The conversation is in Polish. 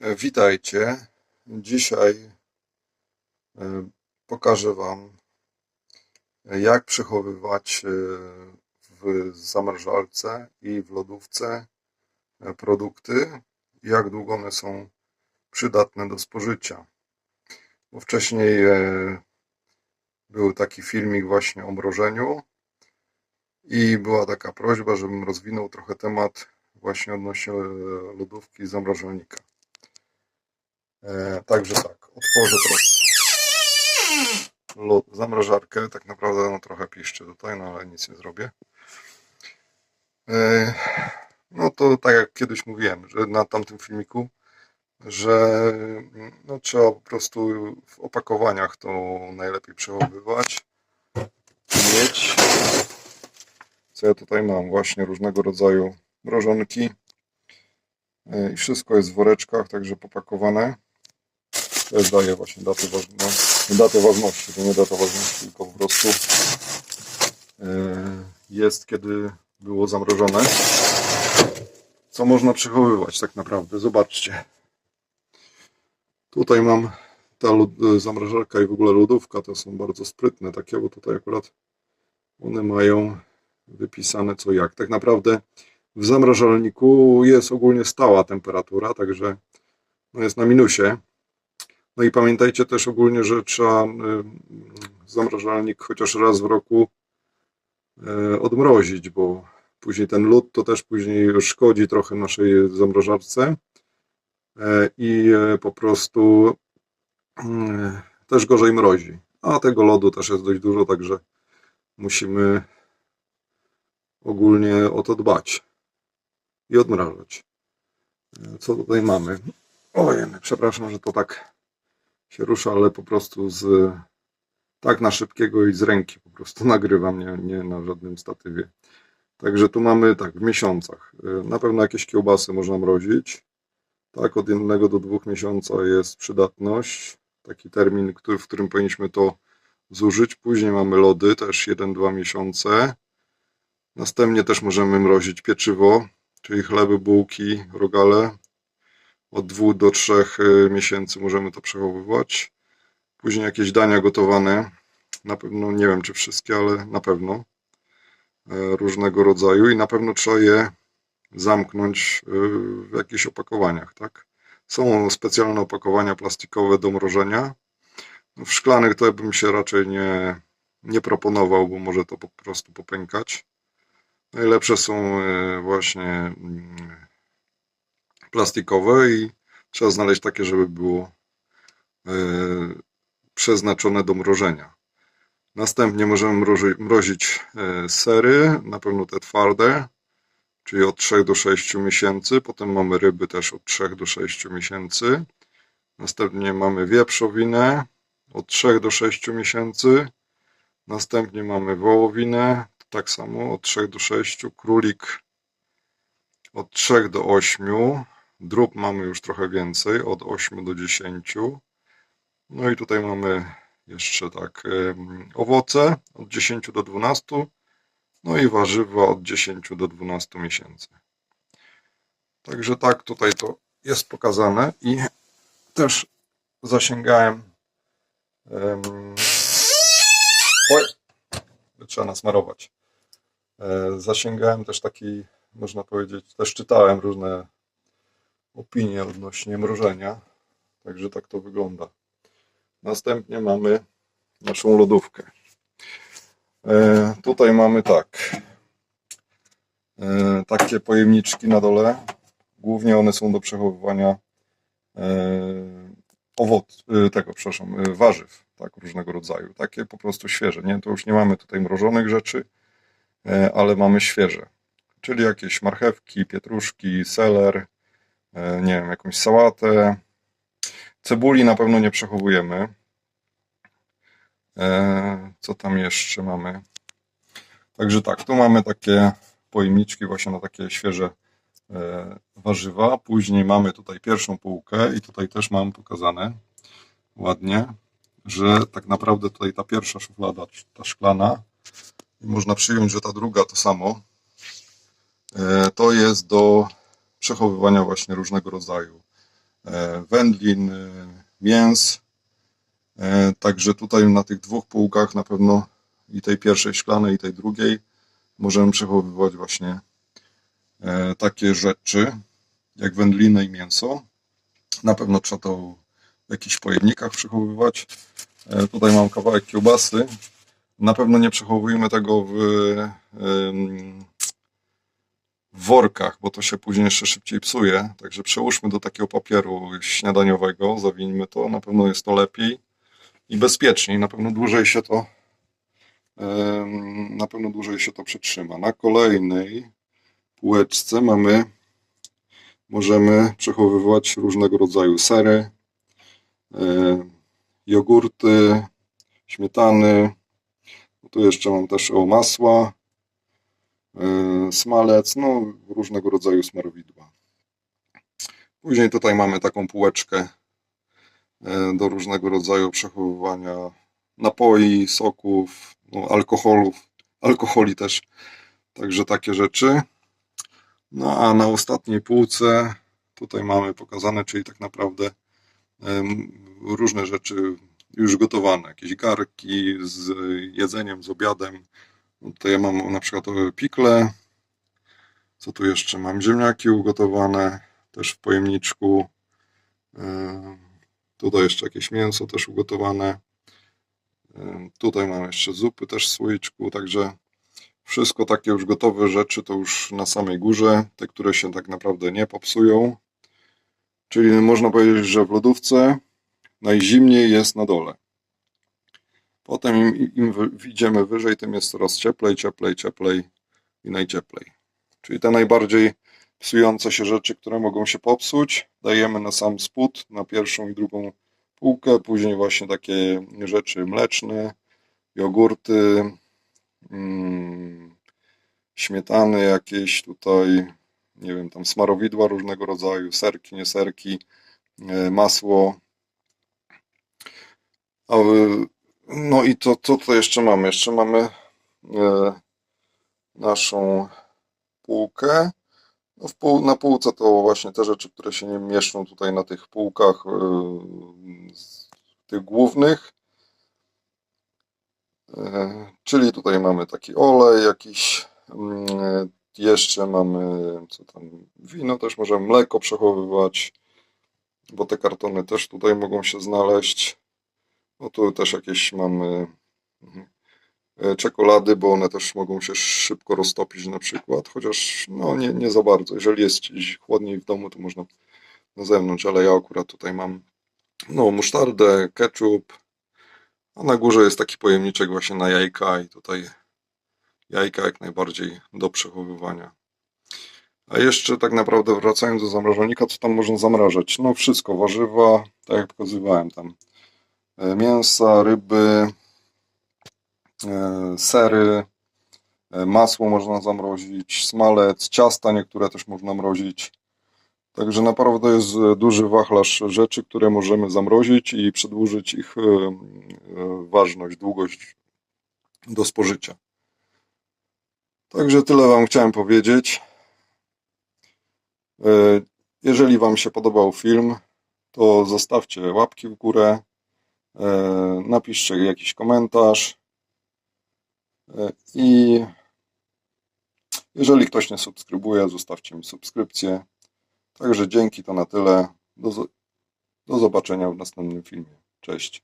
Witajcie. Dzisiaj e, pokażę Wam, jak przechowywać e, w zamrażalce i w lodówce e, produkty, jak długo one są przydatne do spożycia. Bo wcześniej był taki filmik właśnie o mrożeniu i była taka prośba, żebym rozwinął trochę temat właśnie odnośnie lodówki i zamrażalnika. E, także tak, otworzę teraz zamrażarkę. Tak naprawdę no, trochę piszczy tutaj, no ale nic nie zrobię. E, no to tak jak kiedyś mówiłem, że na tamtym filmiku, że no, trzeba po prostu w opakowaniach to najlepiej przechowywać. Mieć. Co ja tutaj mam? Właśnie różnego rodzaju mrożonki. E, I wszystko jest w woreczkach, także popakowane. Daje właśnie datę, ważności, datę ważności. To nie data ważności, tylko po prostu e, jest, kiedy było zamrożone. Co można przechowywać tak naprawdę? Zobaczcie. Tutaj mam ta lod- zamrażarka i w ogóle lodówka. To są bardzo sprytne takie, bo tutaj akurat one mają wypisane co jak. Tak naprawdę w zamrażalniku jest ogólnie stała temperatura, także no jest na minusie. No i pamiętajcie też ogólnie, że trzeba y, zamrażalnik chociaż raz w roku y, odmrozić, bo później ten lód to też później szkodzi trochę naszej zamrażarce E, i e, po prostu mm, też gorzej mrozi. A tego lodu też jest dość dużo, także musimy ogólnie o to dbać i odmrażać. E, Co tutaj mamy? Ojej, przepraszam, że to tak się rusza, ale po prostu z tak na szybkiego i z ręki po prostu nagrywam, nie, nie na żadnym statywie. Także tu mamy tak w miesiącach. E, Na pewno jakieś kiełbasy można mrozić. Tak, od jednego do dwóch miesiąca jest przydatność. Taki termin, który, w którym powinniśmy to zużyć. Później mamy lody, też 1-2 miesiące. Następnie też możemy mrozić pieczywo, czyli chleby, bułki, rogale. Od 2 do 3 miesięcy możemy to przechowywać. Później jakieś dania gotowane. Na pewno, nie wiem czy wszystkie, ale na pewno. e, Różnego rodzaju i na pewno trzeba je zamknąć y, w jakichś opakowaniach, tak? Są specjalne opakowania plastikowe do mrożenia. No, W szklanych to bym się raczej nie, nie proponował, bo może to po prostu popękać. Najlepsze są y, właśnie mm, plastikowe i trzeba znaleźć takie, żeby było y, przeznaczone do mrożenia. Następnie możemy mrozić y, sery, na pewno te twarde, czyli od 3 do 6 miesięcy. Potem mamy ryby też od 3 do 6 miesięcy. Następnie mamy wieprzowinę od 3 do 6 miesięcy. Następnie mamy wołowinę, tak samo od 3 do 6. Królik od 3 do 8. Drób mamy już trochę więcej, od 8 do 10. No i tutaj mamy jeszcze tak owoce od 10 do 12. No i warzywa od 10 do 12 miesięcy. Także tak tutaj to jest pokazane i też zasięgałem. em, oj, trzeba nasmarować. E, Zasięgałem też taki, można powiedzieć, też czytałem różne opinie odnośnie mrożenia. Także tak to wygląda. Następnie mamy naszą lodówkę. E, tutaj mamy tak. E, takie pojemniczki na dole. Głównie one są do przechowywania e, owoc, e, tego, przepraszam, e, warzyw, tak, różnego rodzaju. Takie po prostu świeże. Nie, to już nie mamy tutaj mrożonych rzeczy, e, ale mamy świeże. Czyli jakieś marchewki, pietruszki, seler, nie wiem, jakąś sałatę. Cebuli na pewno nie przechowujemy. E, Co tam jeszcze mamy? Także tak, tu mamy takie pojemniczki właśnie na takie świeże e, warzywa. Później mamy tutaj pierwszą półkę i tutaj też mam pokazane ładnie, że tak naprawdę tutaj ta pierwsza szuflada, ta szklana, można przyjąć, że ta druga to samo, e, to jest do przechowywania właśnie różnego rodzaju e, wędlin, e, mięs. E, Także tutaj na tych dwóch półkach na pewno i tej pierwszej szklanej, i tej drugiej możemy przechowywać właśnie takie rzeczy jak wędliny i mięso. Na pewno trzeba to w jakichś pojemnikach przechowywać. Tutaj mam kawałek kiełbasy. Na pewno nie przechowujemy tego w, w workach, bo to się później jeszcze szybciej psuje. Także przełóżmy do takiego papieru śniadaniowego, zawinijmy to. Na pewno jest to lepiej i bezpieczniej. Na pewno dłużej się to na pewno dłużej się to przetrzyma. Na kolejnej półeczce mamy możemy przechowywać różnego rodzaju sery, e, jogurty, śmietany. Tu jeszcze mam też o masła, smalec, no różnego rodzaju smarowidła. Później tutaj mamy taką półeczkę e, do różnego rodzaju przechowywania napoi, soków, no, alkoholów, alkoholi też, także takie rzeczy. No a na ostatniej półce tutaj mamy pokazane, czyli tak naprawdę em, różne rzeczy już gotowane, jakieś garki z jedzeniem, z obiadem. Tutaj ja mam na przykład pikle. Co tu jeszcze mam? Ziemniaki ugotowane też w pojemniczku. Em, Tutaj jeszcze jakieś mięso też ugotowane. Em, Tutaj mam jeszcze zupy też w słoiczku, także wszystko takie już gotowe rzeczy to już na samej górze, te, które się tak naprawdę nie popsują. Czyli można powiedzieć, że w lodówce najzimniej jest na dole. Potem im, im idziemy wyżej, tym jest coraz cieplej, cieplej, cieplej i najcieplej. Czyli te najbardziej psujące się rzeczy, które mogą się popsuć, dajemy na sam spód, na pierwszą i drugą półkę. Później właśnie takie rzeczy mleczne, jogurty, mm, śmietany jakieś tutaj, nie wiem, tam smarowidła różnego rodzaju, serki, nie serki, e, masło. A, No i to, co tutaj jeszcze mamy? Jeszcze mamy e, naszą półkę. No pół, na półce to właśnie te rzeczy, które się nie mieszczą tutaj na tych półkach e, tych głównych. E, Czyli tutaj mamy taki olej jakiś, mm, jeszcze mamy co tam, wino też możemy, mleko przechowywać, bo te kartony też tutaj mogą się znaleźć. No tu też jakieś mamy mhm, e, czekolady, bo one też mogą się szybko roztopić na przykład, chociaż no nie, nie za bardzo. Jeżeli jest chłodniej w domu, to można na zewnątrz, ale ja akurat tutaj mam no musztardę, ketchup, a na górze jest taki pojemniczek właśnie na jajka i tutaj jajka jak najbardziej do przechowywania. A jeszcze tak naprawdę wracając do zamrażalnika, co tam można zamrażać? No wszystko, warzywa, tak jak pokazywałem tam. E, Mięsa, ryby, e, sery, e, masło można zamrozić, smalec, ciasta niektóre też można mrozić. Także naprawdę jest duży wachlarz rzeczy, które możemy zamrozić i przedłużyć ich ważność, długość do spożycia. Także tyle Wam chciałem powiedzieć. Jeżeli Wam się podobał film, to zostawcie łapki w górę, napiszcie jakiś komentarz e, i jeżeli ktoś nie subskrybuje, zostawcie mi subskrypcję. Także dzięki, to na tyle. Do, do zobaczenia w następnym filmie. Cześć.